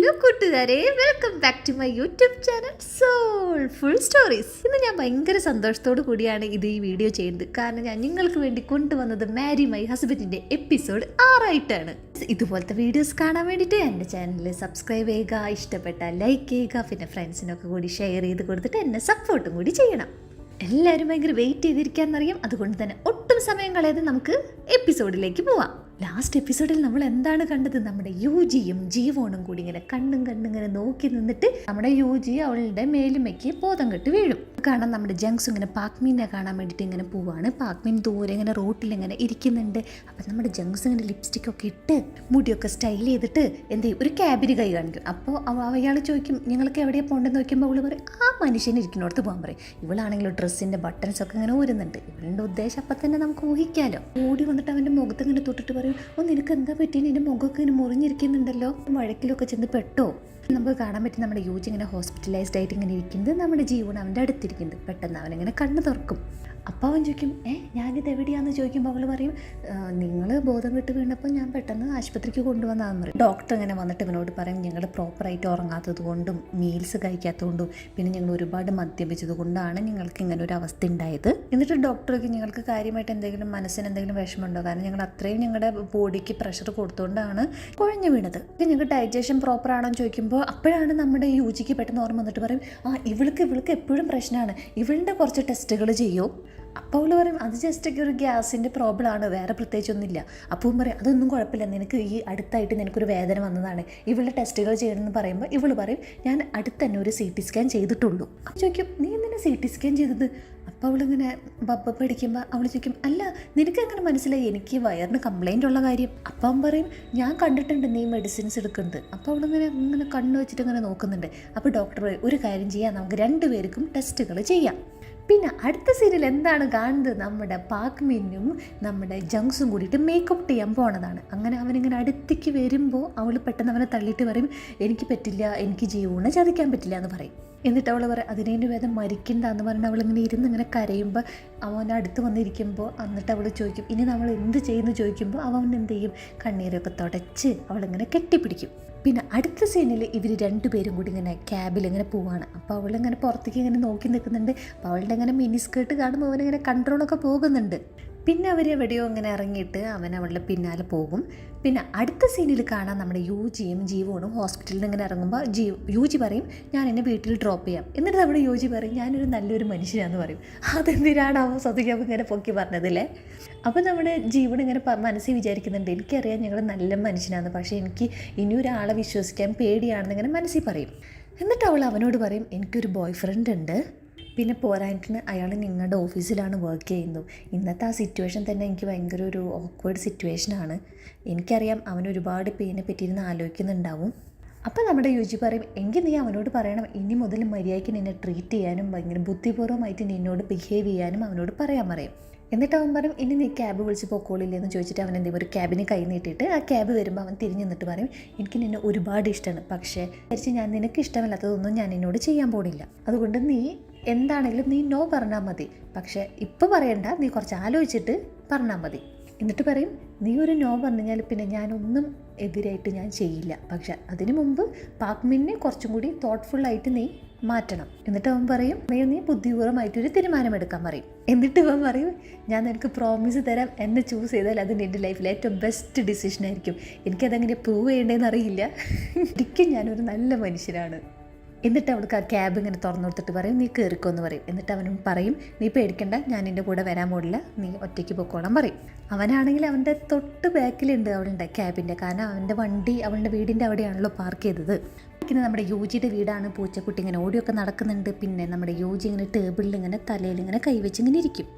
Hello കൂട്ടുകാരെ welcome back to my YouTube channel soulful stories ഇന്ന് ഞാൻ ഭയങ്കര സന്തോഷത്തോടു കൂടിയാണ് ഇത് ഈ വീഡിയോ ചെയ്യുന്നത്. കാരണം ഞാൻ നിങ്ങൾക്ക് വേണ്ടി കൊണ്ടുവന്നത് മാരി മൈ ഹസ്ബൻഡിന്റെ എപ്പിസോഡ് ആറായിട്ടാണ്. ഇതുപോലത്തെ വീഡിയോസ് കാണാൻ വേണ്ടിയിട്ട് എന്റെ ചാനൽ സബ്സ്ക്രൈബ് ചെയ്യുക ഇഷ്ടപ്പെട്ട ലൈക്ക് ചെയ്യുക പിന്നെ ഫ്രണ്ട്സിനൊക്കെ കൂടി ഷെയർ ചെയ്ത് കൊടുത്തിട്ട് എന്നെ സപ്പോർട്ടും കൂടി ചെയ്യണം. എല്ലാവരും ഭയങ്കര വെയിറ്റ് ചെയ്തിരിക്കാമെന്നറിയാം അതുകൊണ്ട് തന്നെ ഒട്ടും സമയം കളയാതെ നമുക്ക് എപ്പിസോഡിലേക്ക് പോവാം. ലാസ്റ്റ് എപ്പിസോഡിൽ നമ്മൾ എന്താണ് കണ്ടത്? നമ്മുടെ യുജിയും ജീവോണും കൂടി ഇങ്ങനെ കണ്ണും കണ്ണും ഇങ്ങനെ നോക്കി നിന്നിട്ട് നമ്മുടെ യുജി അവളുടെ മേലുമയ്ക്ക് ബോധം കെട്ട് വീഴും. കാണാൻ നമ്മുടെ ജങ്സ് ഇങ്ങനെ പാക്മീനെ കാണാൻ വേണ്ടിയിട്ട് ഇങ്ങനെ പോവാണ്. പാക്മീൻ ദൂരെ ഇങ്ങനെ റോട്ടിൽ ഇങ്ങനെ ഇരിക്കുന്നുണ്ട്. അപ്പം നമ്മുടെ ജങ്സ് ഇങ്ങനെ ലിപ്സ്റ്റിക്കൊക്കെ ഇട്ട് മുടിയൊക്കെ സ്റ്റൈൽ ചെയ്തിട്ട് എന്ത് ചെയ്യും ഒരു ക്യാബിന് കൈ കാണിക്കും. അപ്പോൾ അയാൾ ചോദിക്കും ഞങ്ങൾക്ക് എവിടെയാണ് പോകേണ്ടതെന്ന് നോക്കുമ്പോൾ അവൾ പറയും ആ മനുഷ്യൻ ഇരിക്കുന്നിടത്ത് പോകാൻ പറയും. ഇവളാണെങ്കിലും ഡ്രസ്സിന്റെ ബട്ടൺസ് ഒക്കെ ഇങ്ങനെ ഊരുന്നുണ്ട്. ഇവളുടെ ഉദ്ദേശം അപ്പം തന്നെ നമുക്ക് ഊഹിക്കാമല്ലോ ഓടി വന്നിട്ട് അവന്റെ മുഖത്ത് ഇങ്ങനെ തൊട്ടിട്ട് പറയും ഓ നിനക്ക് എന്താ പറ്റി നിന്റെ മുഖമൊക്കെ ഇങ്ങനെ മുറിഞ്ഞിരിക്കുന്നുണ്ടല്ലോ. വഴക്കിലൊക്കെ ചെന്ന് പെട്ടോ? നമുക്ക് കാണാൻ പറ്റും നമ്മുടെ യൂജ് ഇങ്ങനെ ഹോസ്പിറ്റലൈസ്ഡ് ആയിട്ട് ഇങ്ങനെ ഇരിക്കുന്നത് നമ്മുടെ ജീവൻ അവന്റെ അടുത്തിരിക്കുന്നത്. പെട്ടെന്ന് അവനിങ്ങനെ കണ്ണു തുറക്കും. അപ്പോൾ അവൻ ചോദിക്കും ഏ ഞാനിത് എവിടെയാണെന്ന് ചോദിക്കുമ്പോൾ അവൾ പറയും നിങ്ങൾ ബോധം വിട്ട് വീണപ്പോൾ ഞാൻ പെട്ടെന്ന് ആശുപത്രിക്ക് കൊണ്ടുവന്നാന്ന് പറയും. ഡോക്ടർ ഇങ്ങനെ വന്നിട്ട് ഇവനോട് പറയും ഞങ്ങൾ പ്രോപ്പറായിട്ട് ഉറങ്ങാത്തത് കൊണ്ടും മീൽസ് കഴിക്കാത്തതുകൊണ്ടും പിന്നെ ഞങ്ങൾ ഒരുപാട് മദ്യപിച്ചത് കൊണ്ടാണ് ഞങ്ങൾക്ക് ഇങ്ങനെ ഒരു അവസ്ഥ ഉണ്ടായത് എന്നിട്ട് ഡോക്ടർക്ക് ഞങ്ങൾക്ക് കാര്യമായിട്ട് എന്തെങ്കിലും മനസ്സിന് എന്തെങ്കിലും വിഷമമുണ്ടോ? കാരണം ഞങ്ങൾ അത്രയും ഞങ്ങളുടെ ബോഡിക്ക് പ്രഷർ കൊടുത്തുകൊണ്ടാണ് കുഴഞ്ഞു വീണത്. ഞങ്ങൾക്ക് ഡൈജഷൻ പ്രോപ്പർ ആണോ എന്ന് ചോദിക്കുമ്പോൾ അപ്പോഴാണ് നമ്മുടെ യു ജിക്ക് പെട്ടെന്ന് ഓർമ്മ വന്നിട്ട് പറയും ആ ഇവൾക്ക് ഇവൾക്ക് എപ്പോഴും പ്രശ്നമാണ് ഇവളുടെ കുറച്ച് ടെസ്റ്റുകൾ ചെയ്യൂ? അപ്പോൾ അവൾ പറയും അത് ജസ്റ്റ് ഒക്കെ ഒരു ഗ്യാസിന്റെ പ്രോബ്ലം ആണ് വേറെ പ്രത്യേകിച്ചൊന്നുമില്ല അപ്പോൾ പറയും അതൊന്നും കുഴപ്പമില്ല നിനക്ക് ഈ അടുത്തായിട്ട് നിനക്കൊരു വേദന വന്നതാണ് ഇവളുടെ ടെസ്റ്റുകൾ ചെയ്യണമെന്ന് പറയുമ്പോൾ ഇവൾ പറയും ഞാൻ അടുത്ത് തന്നെ ഒരു സി ടി സ്കാൻ ചെയ്തിട്ടുള്ളൂ. അപ്പോൾ ചോദിക്കും നീ എന്തിനാ സി ടി സ്കാൻ ചെയ്തത്? അപ്പോൾ അവളിങ്ങനെ ബബ്ബ പഠിക്കുമ്പോൾ അവൾ ചോദിക്കും അല്ല നിനക്ക് അങ്ങനെ മനസ്സിലായി? എനിക്ക് വയറിന് കംപ്ലൈന്റ് ഉള്ള കാര്യം. അപ്പം പറയും ഞാൻ കണ്ടിട്ടുണ്ട് നീ മെഡിസിൻസ് എടുക്കുന്നത്. അപ്പോൾ അവളിങ്ങനെ ഇങ്ങനെ കണ്ണ് വെച്ചിട്ട് ഇങ്ങനെ നോക്കുന്നുണ്ട്. അപ്പോൾ ഡോക്ടർ ഒരു കാര്യം ചെയ്യാം നമുക്ക് രണ്ടുപേർക്കും ടെസ്റ്റുകൾ ചെയ്യാം. പിന്നെ അടുത്ത സീരിയൽ എന്താണ് കാണുന്നത്? നമ്മുടെ പാക്മിനും നമ്മുടെ ജങ്സും കൂടിയിട്ട് മേക്കപ്പ് ചെയ്യാൻ പോണതാണ്. അങ്ങനെ അവനിങ്ങനെ അടുത്തേക്ക് വരുമ്പോൾ അവൾ പെട്ടെന്ന് അവനെ തള്ളിയിട്ട് പറയും എനിക്ക് പറ്റില്ല എനിക്ക് ജീവനെ ചതിക്കാൻ പറ്റില്ല എന്ന് പറയും. എന്നിട്ട് അവൾ പറയും അതിനേന്റെ വേദം മരിക്കണ്ട എന്ന് പറഞ്ഞ് അവളിങ്ങനെ ഇരുന്ന് ഇങ്ങനെ കരയുമ്പോൾ അവനെ അടുത്ത് വന്നിരിക്കുമ്പോൾ എന്നിട്ട് അവൾ ചോദിക്കും ഇനി നമ്മൾ എന്ത് ചെയ്യുന്നു? ചോദിക്കുമ്പോൾ അവൻ എന്ത് ചെയ്യും? കണ്ണീരൊക്കെ തുടച്ച് അവളിങ്ങനെ കെട്ടിപ്പിടിക്കും. പിന്നെ അടുത്ത സീനിൽ ഇവർ രണ്ടുപേരും കൂടി ഇങ്ങനെ ക്യാബിൽ ഇങ്ങനെ പോവാണ്. അപ്പോൾ അവളിങ്ങനെ പുറത്തേക്ക് ഇങ്ങനെ നോക്കി നിൽക്കുന്നുണ്ട്. അപ്പോൾ അവളുടെ ഇങ്ങനെ മിനി സ്കേർട്ട് കാണുമ്പോൾ അവനിങ്ങനെ കൺട്രോളൊക്കെ പോകുന്നുണ്ട്. പിന്നെ അവർ എവിടെയോ ഇങ്ങനെ ഇറങ്ങിയിട്ട് അവൻ അവളുടെ പിന്നാലെ പോകും. പിന്നെ അടുത്ത സീനിൽ കാണാൻ നമ്മുടെ യു ജിയും ജീവോണും ഹോസ്പിറ്റലിൽ നിന്ന് ഇങ്ങനെ ഇറങ്ങുമ്പോൾ ജീ യു ജി പറയും ഞാൻ എന്നെ വീട്ടിൽ ഡ്രോപ്പ് ചെയ്യാം. എന്നിട്ട് നമ്മുടെ യു ജി പറയും ഞാനൊരു നല്ലൊരു മനുഷ്യനാന്ന് പറയും. അതെന്തിനാണ് അവൻ സ്വതിക്കാൻ ഇങ്ങനെ പൊക്കി പറഞ്ഞതല്ലേ അപ്പോൾ നമ്മുടെ ജീവൻ ഇങ്ങനെ മനസ്സിൽ വിചാരിക്കുന്നുണ്ട് എനിക്കറിയാം ഞങ്ങൾ നല്ല മനുഷ്യനാണ് പക്ഷേ എനിക്ക് ഇനി ഒരാളെ വിശ്വസിക്കാൻ പേടിയാണെന്ന് ഇങ്ങനെ മനസ്സിൽ പറയും. എന്നിട്ട് അവൾ അവനോട് പറയും എനിക്കൊരു ബോയ് ഫ്രണ്ട് ഉണ്ട്. പിന്നെ പോരായിട്ടിന് അയാൾ നിങ്ങളുടെ ഓഫീസിലാണ് വർക്ക് ചെയ്യുന്നത്. ഇന്നത്തെ ആ സിറ്റുവേഷൻ തന്നെ എനിക്ക് ഭയങ്കര ഒരു ഓക്വേർഡ് സിറ്റുവേഷനാണ് എനിക്കറിയാം അവൻ ഒരുപാട് പേനെ പറ്റിയിരുന്ന് ആലോചിക്കുന്നുണ്ടാവും. അപ്പോൾ നമ്മുടെ യുജി പറയും എങ്കിൽ നീ അവനോട് പറയണം ഇനി മുതൽ മര്യാദയ്ക്ക് നിന്നെ ട്രീറ്റ് ചെയ്യാനും ഭയങ്കര ബുദ്ധിപൂർവമായിട്ട് നിന്നോട് ബിഹേവ് ചെയ്യാനും അവനോട് പറയാൻ പറയും. എന്നിട്ട് അവൻ പറയും ഇനി നീ ക്യാബ് വിളിച്ച് പൊക്കോളില്ലേ? എന്ന് ചോദിച്ചിട്ട് അവൻ എന്തെങ്കിലും ഒരു ക്യാബിന് കൈ നീട്ടിയിട്ട് ആ ക്യാബ് വരുമ്പോൾ അവൻ തിരിഞ്ഞു നിന്നിട്ട് പറയും എനിക്ക് നിന്നെ ഒരുപാട് ഇഷ്ടമാണ് പക്ഷേ വിചാരിച്ച് ഞാൻ നിനക്ക് ഇഷ്ടമല്ലാത്തതൊന്നും ഞാൻ എന്നോട് ചെയ്യാൻ പോണില്ല. അതുകൊണ്ട് നീ എന്താണെങ്കിലും നീ നോ പറഞ്ഞാൽ മതി. പക്ഷേ ഇപ്പോൾ പറയണ്ട നീ കുറച്ച് ആലോചിച്ചിട്ട് പറഞ്ഞാൽ മതി. എന്നിട്ട് പറയും നീ ഒരു നോ പറഞ്ഞു കഴിഞ്ഞാൽ പിന്നെ ഞാനൊന്നും എതിരായിട്ട് ഞാൻ ചെയ്യില്ല. പക്ഷെ അതിനു മുമ്പ് പാക്മിനെ കുറച്ചും കൂടി തോട്ട്ഫുള്ളായിട്ട് നീ മാറ്റണം. എന്നിട്ട് അവൻ പറയും നീ നീ ബുദ്ധിപൂർവമായിട്ടൊരു തീരുമാനമെടുക്കാൻ പറയും. എന്നിട്ട് അവൻ പറയും ഞാൻ നിനക്ക് പ്രോമിസ് തരാം എന്നെ ചൂസ് ചെയ്താൽ അത് എന്റെ ലൈഫിലെ ഏറ്റവും ബെസ്റ്റ് ഡിസിഷൻ ആയിരിക്കും. എനിക്കതെങ്ങനെ പ്രൂവ് ചെയ്യേണ്ടതെന്ന് അറിയില്ല. ഒരിക്കലും ഞാനൊരു നല്ല മനുഷ്യനാണ് എന്നിട്ട് അവൾക്ക് ആ ക്യാബ് ഇങ്ങനെ തുറന്നു കൊടുത്തിട്ട് പറയും നീ കയറിക്കോ എന്ന് പറയും. എന്നിട്ട് അവനും പറയും നീ പേടിക്കണ്ട ഞാൻ എന്റെ കൂടെ വരാൻ പോടില്ല നീ ഒറ്റയ്ക്ക് പൊക്കോളാൻ പറയും. അവനാണെങ്കിൽ അവന്റെ തൊട്ട് ബാക്കിലുണ്ട് അവളുടെ ക്യാബിന്റെ കാരണം അവന്റെ വണ്ടി അവളുടെ വീടിന്റെ അവിടെയാണല്ലോ പാർക്ക് ചെയ്തത്. പിന്നെ നമ്മുടെ യോജിയുടെ വീടാണ് പൂച്ചക്കുട്ടി ഇങ്ങനെ ഓടിയൊക്കെ നടക്കുന്നുണ്ട് പിന്നെ നമ്മുടെ യോജി ഇങ്ങനെ ടേബിളിൽ ഇങ്ങനെ തലയിൽ ഇങ്ങനെ കൈവച്ച് ഇങ്ങനെ ഇരിക്കും.